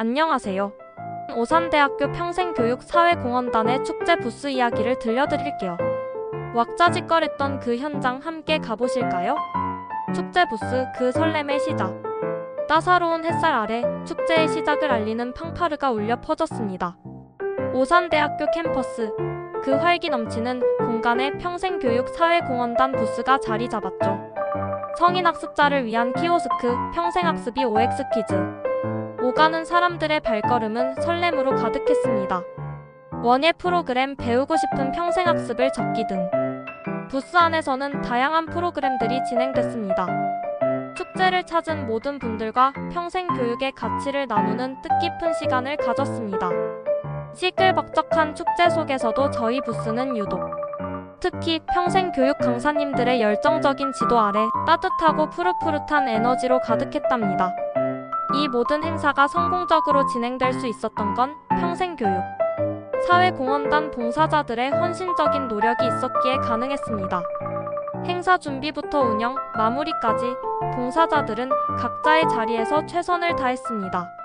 안녕하세요. 오산대학교 평생교육사회공헌단의 축제 부스 이야기를 들려드릴게요. 왁자지껄했던 그 현장 함께 가보실까요? 축제 부스 그 설렘의 시작. 따사로운 햇살 아래 축제의 시작을 알리는 팡파르가 울려 퍼졌습니다. 오산대학교 캠퍼스 그 활기 넘치는 공간에 평생교육사회공헌단 부스가 자리 잡았죠. 성인학습자를 위한 키오스크 평생학습이 OX 퀴즈. 오가는 사람들의 발걸음은 설렘으로 가득했습니다. 원예 프로그램 배우고 싶은 평생학습을 적기 등 부스 안에서는 다양한 프로그램들이 진행됐습니다. 축제를 찾은 모든 분들과 평생 교육의 가치를 나누는 뜻깊은 시간을 가졌습니다. 시끌벅적한 축제 속에서도 저희 부스는 유독 특히 평생 교육 강사님들의 열정적인 지도 아래 따뜻하고 푸릇푸릇한 에너지로 가득했답니다. 이 모든 행사가 성공적으로 진행될 수 있었던 건 평생교육 사회공헌단 봉사자들의 헌신적인 노력이 있었기에 가능했습니다. 행사 준비부터 운영, 마무리까지 봉사자들은 각자의 자리에서 최선을 다했습니다.